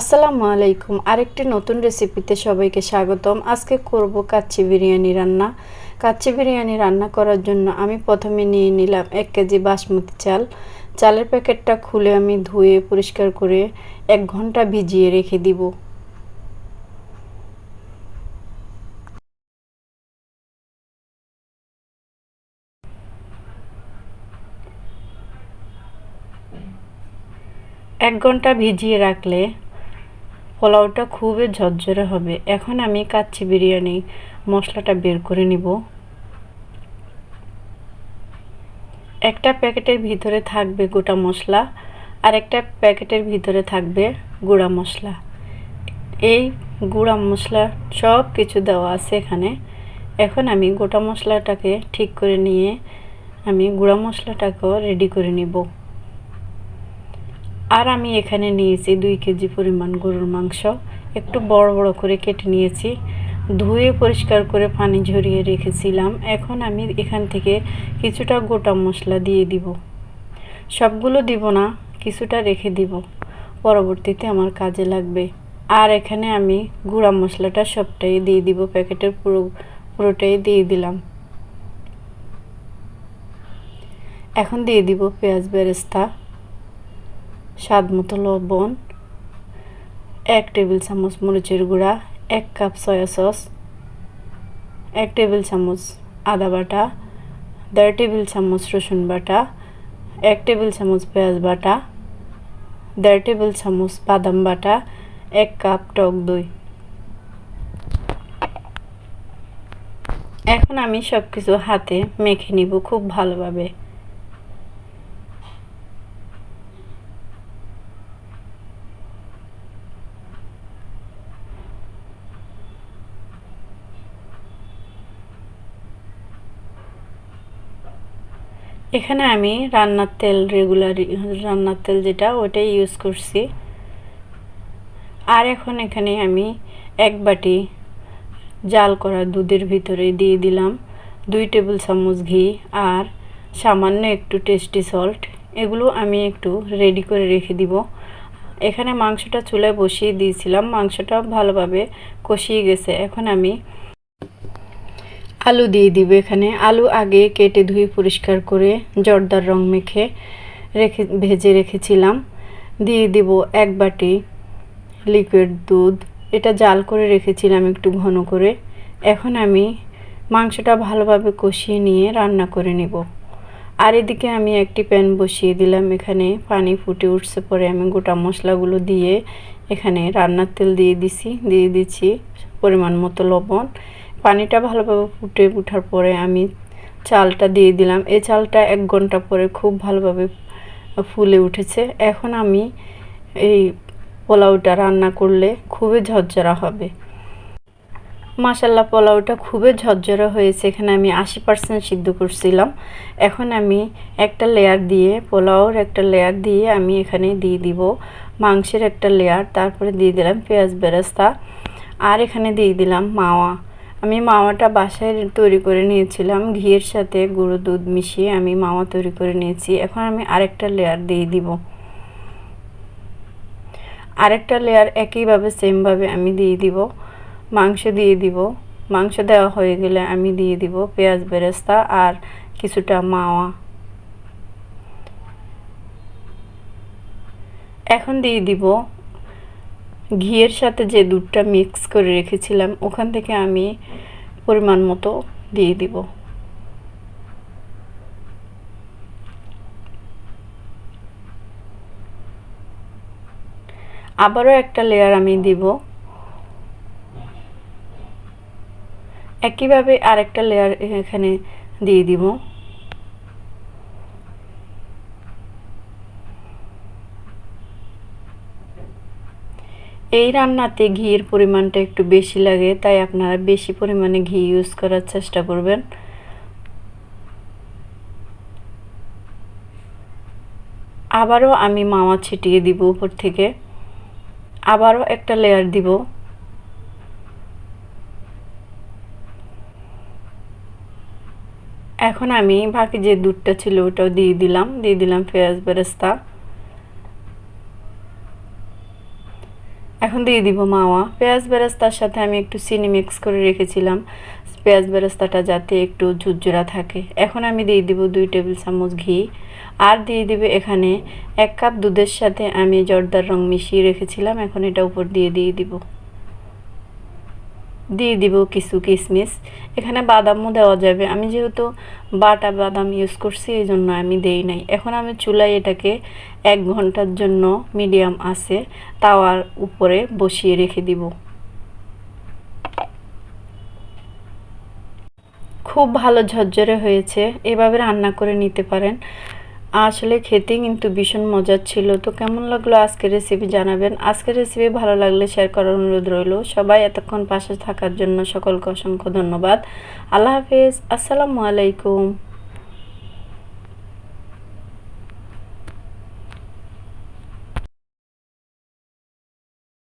আসসালামু আলাইকুম। আরেকটি নতুন রেসিপিতে সবাইকে স্বাগতম। আজকে করব কাচ্চি বিরিয়ানি রান্না। কাচ্চি বিরিয়ানি রান্না করার জন্য আমি প্রথমে নিয়ে নিলাম এক কেজি বাসমতি চাল। চালের প্যাকেটটা খুলে আমি ধুয়ে পরিষ্কার করে এক ঘণ্টা ভিজিয়ে রেখে দিব। এক ঘণ্টা ভিজিয়ে রাখলে পোলাওটা খুবই ঝরঝরে হবে। এখন আমি কাচ্চি বিরিয়ানি মশলাটা বের করে নিব। একটা প্যাকেটের ভিতরে থাকবে গোটা মশলা আর একটা প্যাকেটের ভিতরে থাকবে গুঁড়া মশলা। এই গুঁড়া মশলা সব কিছু দেওয়া আছে এখানে। এখন আমি গোটা মশলাটাকে ঠিক করে নিয়ে আমি গুঁড়া মশলাটাকেও রেডি করে নিব। আর আমি এখানে নিয়েছি দুই কেজি পরিমাণ গরুর মাংস। একটু বড় বড় করে কেটে নিয়েছি। ধুয়ে পরিষ্কার করে পানি ঝরিয়ে রেখেছিলাম। এখন আমি এখান থেকে কিছুটা গোটা মশলা দিয়ে দিব। সবগুলো দিব না, কিছুটা রেখে দিব। পরবর্তীতে আমার কাজে লাগবে। আর এখানে আমি গুঁড়া মশলাটা সবটাই দিয়ে দিব, প্যাকেটের পুরো, পুরোটাই দিয়ে দিলাম। এখন দিয়ে দিব পেঁয়াজ বেরেস্তা। স্বাদ মতো লবণ, এক টেবিল চামচ মরিচের গুঁড়া, এক কাপ সয়া সস, এক টেবিল চামচ আদা বাটা, দেড় টেবিল চামচ রসুন বাটা, এক টেবিল চামচ পেঁয়াজ বাটা, দেড় টেবিল চামচ বাদাম বাটা, এক কাপ টক দই। এখন আমি সব কিছু হাতে মেখে নিব খুব ভালোভাবে। এখানে আমি রান্নার তেল রেগুলার রান্নার তেল যেটা ওটাই ইউজ করছি। আর এখন এখানে আমি এক বাটি জাল করা দুধের ভিতরে দিয়ে দিলাম। দুই টেবিল চামচ ঘি আর সামান্য একটু টেস্টি সল্ট এগুলো আমি একটু রেডি করে রেখে দিব। এখানে মাংসটা চুলায় বসিয়ে দিয়েছিলাম। মাংসটা ভালোভাবে কষিয়ে গেছে। এখন আমি আলু দিয়ে দিব এখানে। আলু আগে কেটে ধুয়ে পরিষ্কার করে জর্দার রং মেখে রেখে, ভেজে রেখেছিলাম। দিয়ে দিব এক বাটি লিকুইড দুধ। এটা জাল করে রেখেছিলাম একটু ঘন করে। এখন আমি মাংসটা ভালোভাবে কষিয়ে নিয়ে রান্না করে নেব। আর এদিকে আমি একটি প্যান বসিয়ে দিলাম এখানে। পানি ফুটে উঠছে পরে আমি গোটা মশলাগুলো দিয়ে এখানে রান্নার তেল দিয়ে দিছি। দিয়ে দিচ্ছি পরিমাণ মতো লবণ। পানিটা ভালোভাবে ফুটে ওঠার পরে আমি চালটা দিয়ে দিলাম। এই চালটা এক ঘণ্টা পরে খুব ভালোভাবে ফুলে উঠেছে। এখন আমি এই পোলাওটা রান্না করলে খুবই ঝরঝরা হবে। মাসাল্লা পোলাওটা খুবই ঝরঝরা হয়েছে। এখানে আমি আশি পার্সেন্ট সিদ্ধ করছিলাম। এখন আমি একটা লেয়ার দিয়ে, পোলাওর একটা লেয়ার দিয়ে আমি এখানে দিয়ে দিব। মাংসের একটা লেয়ার তারপরে দিয়ে দিলাম পেঁয়াজ বেরেস্তা। আর এখানে দিয়ে দিলাম মাওয়া। আমি মাওয়াটা বাসায় তৈরি করে নিয়েছিলাম, ঘিয়ের সাথে গুঁড়ো দুধ মিশিয়ে আমি মাওয়া তৈরি করে নিয়েছি। এখন আমি আরেকটা লেয়ার দিয়ে দিব। আরেকটা লেয়ার একইভাবে সেমভাবে আমি দিয়ে দিব। মাংস দিয়ে দিব। মাংস দেওয়া হয়ে গেলে আমি দিয়ে দিব পেঁয়াজ বেরেস্তা আর কিছুটা মাওয়া। এখন দিয়ে দিব ঘিয়ের সাথে যে দুধটা মিক্স করে রেখেছিলাম, ওখান থেকে আমি পরিমাণ মতো দিয়ে দিব। আবারও একটা লেয়ার আমি দিব। একইভাবে আরেকটা লেয়ার এখানে দিয়ে দিব। এই রান্নাতে ঘিয়ের পরিমাণটা একটু বেশি লাগে, তাই আপনারা বেশি পরিমাণে ঘি ইউজ করার চেষ্টা করবেন। আবারও আমি মাওয়া ছিটিয়ে দিব উপর থেকে। আবারও একটা লেয়ার দিব। এখন আমি বাকি যে দুধটা ছিল ওটাও দিয়ে দিলাম দিয়ে দিলাম পেঁয়াজ বেরেস্তা। এখন দিয়ে দিব মাওয়া। পেঁয়াজ বেরেস্তার সাথে আমি একটু চিনি মিক্স করে রেখেছিলাম। পেঁয়াজ বেরেস্তাটা যাতে একটু ঝুরঝুরা থাকে। এখন আমি দিয়ে দিব দুই টেবিল চামচ ঘি। আর দিয়ে দিবে এখানে এক কাপ দুধের সাথে আমি জর্দার রং মিশিয়ে রেখেছিলাম। এখন এটা উপর দিয়ে দিয়ে দিব। দিয়ে দিব কিছু কিশমিশ এখানে বাদামও দেওয়া যাবে। আমি যেহেতু বাটা বাদাম ইউজ করছি এই জন্য আমি দেই নাই। এখন আমি চুলায় এটাকে এক ঘণ্টার জন্য মিডিয়াম আছে, তাওয়ার উপরে বসিয়ে রেখে দিব। খুব ভালো ঝরঝরে হয়েছে। এভাবে রান্না করে নিতে পারেন। আসলে খেতে কিন্তু ভীষণ মজার ছিল। তো কেমন লাগল আজকের রেসিপি জানাবেন? আজকের রেসিপি ভালো লাগলে শেয়ার করার অনুরোধ রইল। সবাই এতক্ষণ পাশে থাকার জন্য সকলকে অসংখ্য ধন্যবাদ। আল্লাহ হাফেজ। আসসালামু আলাইকুম।